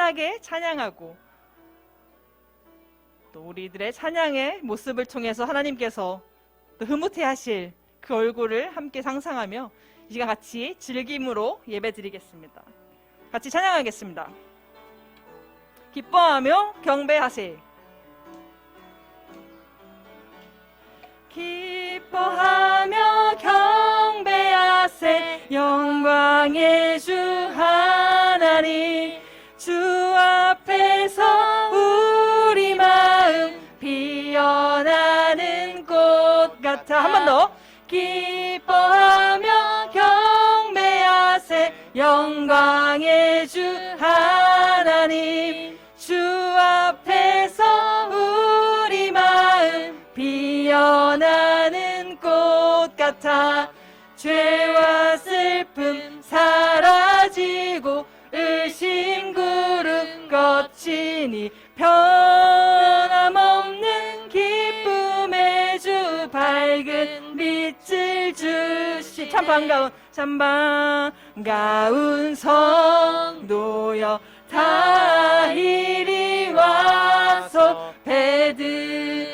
신나게 찬양하고 또 우리들의 찬양의 모습을 통해서 하나님께서 또 흐뭇해 하실 그 얼굴을 함께 상상하며 이 시간 같이 즐김으로 예배 드리겠습니다. 같이 찬양하겠습니다. 기뻐하며 경배하세. 기뻐하 같아 죄와 슬픔 사라지고 의심구름 거치니 변함없는 기쁨의 주 밝은 빛을 주시 참 반가운 참 반가운 성도여 다 이리 와서 베들레헴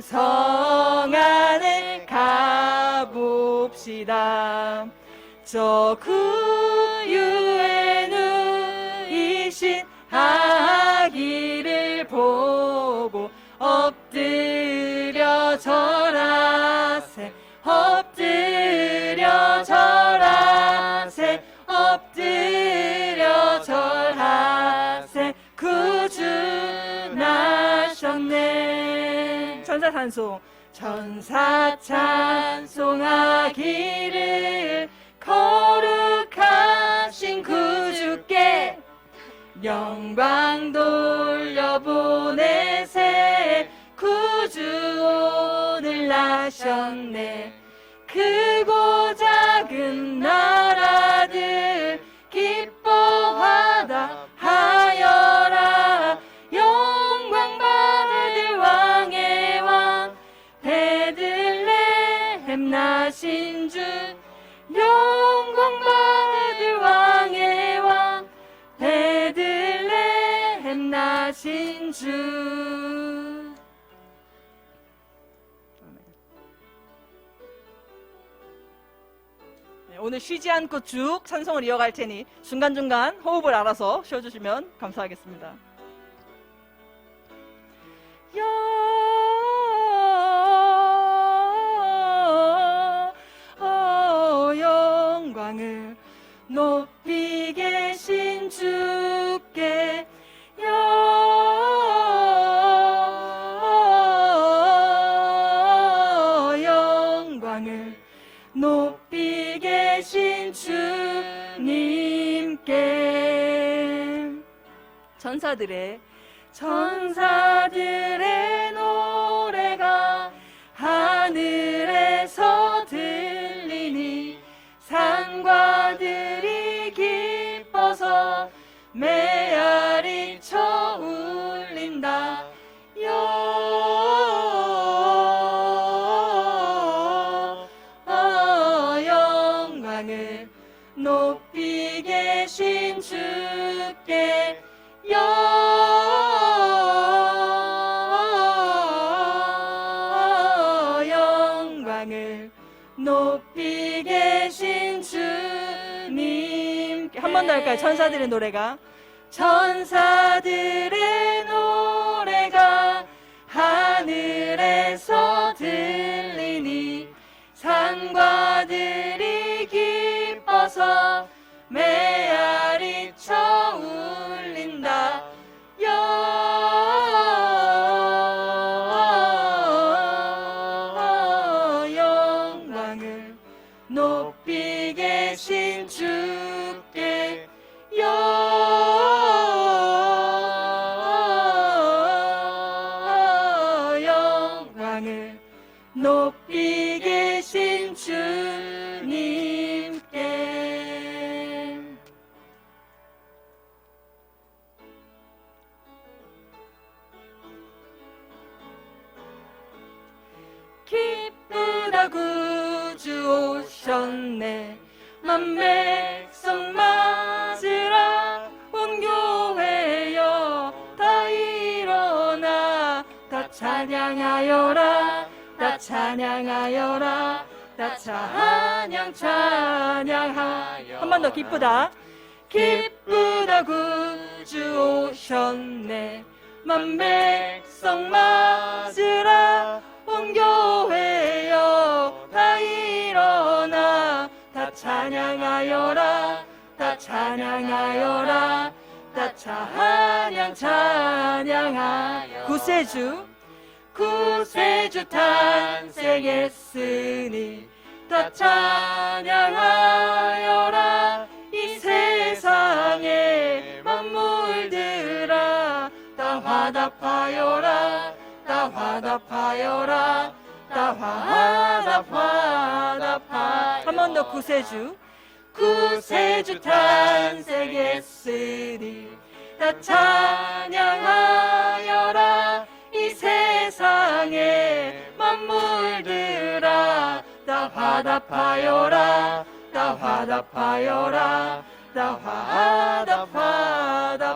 성 가봅시다. 저 구유에 누이신 아기를 보고 엎드려 절하세 엎드려 절하세 엎드려 절하세 구주 나셨네. 천사 찬송 천사 찬 나셨네. 크고 작은 나라들 기뻐하다 하여라. 영광 받을 왕의 왕 베들레헴 나신 주. 영광 받을 왕의 왕 베들레헴 나신 주 오늘 쉬지 않고 쭉 찬송을 이어갈 테니 중간중간 호흡을 알아서 쉬어주시면 감사하겠습니다. 여- 높이 계신 주님께. 전사들의 천사들의 노래가 하늘에서 들리니 산과들이 기뻐서 메 한번더 할까요? 천사들의 노래가 천사들의 노래가 하늘에서 들리니 산과들이 기뻐서 높이 계신 주께 오셨네. 만백성 맞으라 온 교회여 다 일어나 다 찬양하여라 다 찬양하여라 다 찬양 찬양하여. 한 번 더 기쁘다. 기쁘다 구주 오셨네. 만백성 맞으라 찬양하여라 다 찬양하여라 다 찬양 찬양하 구세주 구세주 탄생했으니 다 찬양하여라 이 세상에 만물들아. 다 화답하여라 다 화답하여라 다 화답 화답하 한번 더 구세주. 구세주 탄생했으니 다 찬양하여라. 이 세상에 만물들아 다 화답하여라. 다 화답하여라. 다 화답 화답하여라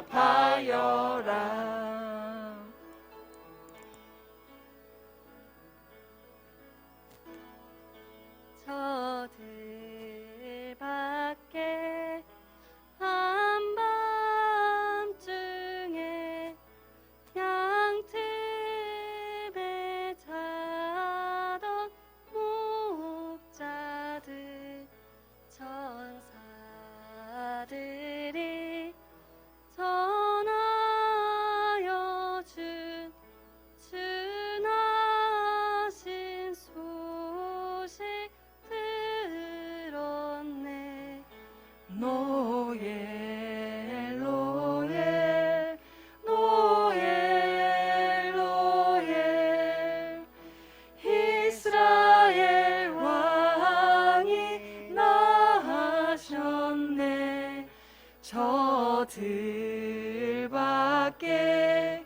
들 밖에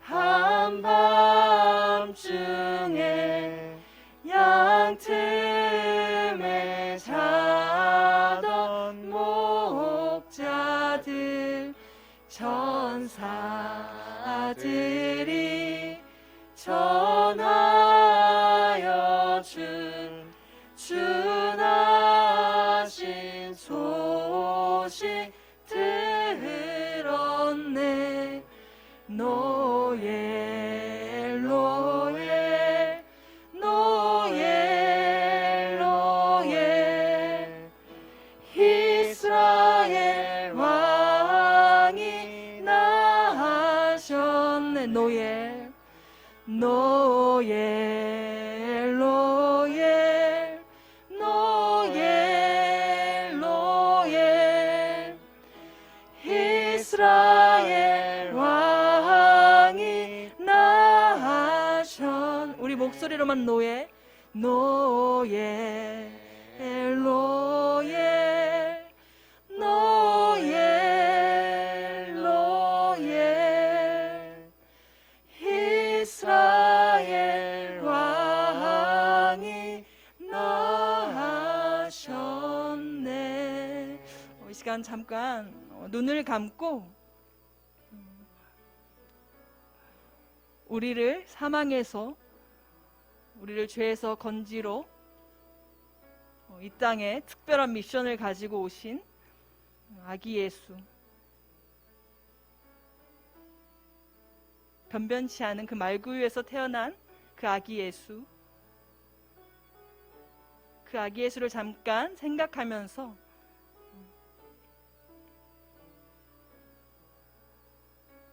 한밤중에 노예 노예 노예 노예 이스라엘 왕이 나셨 우리 목소리로만 노예 노예 시간 잠깐 어, 눈을 감고 음, 우리를 사망에서 우리를 죄에서 건지러 어, 이 땅에 특별한 미션을 가지고 오신 아기 예수. 변변치 않은 그 말구유에서 태어난 그 아기 예수. 그 아기 예수를 잠깐 생각하면서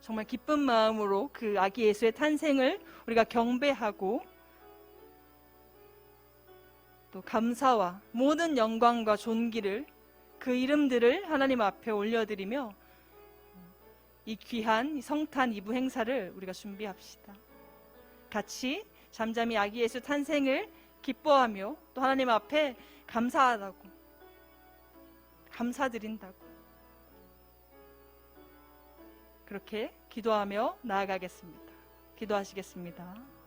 정말 기쁜 마음으로 그 아기 예수의 탄생을 우리가 경배하고 또 감사와 모든 영광과 존귀를 그 이름들을 하나님 앞에 올려드리며 이 귀한 이 성탄 이부 행사를 우리가 준비합시다. 같이 잠잠히 아기 예수 탄생을 기뻐하며 또 하나님 앞에 감사하다고 감사드린다고 그렇게 기도하며 나아가겠습니다. 기도하시겠습니다.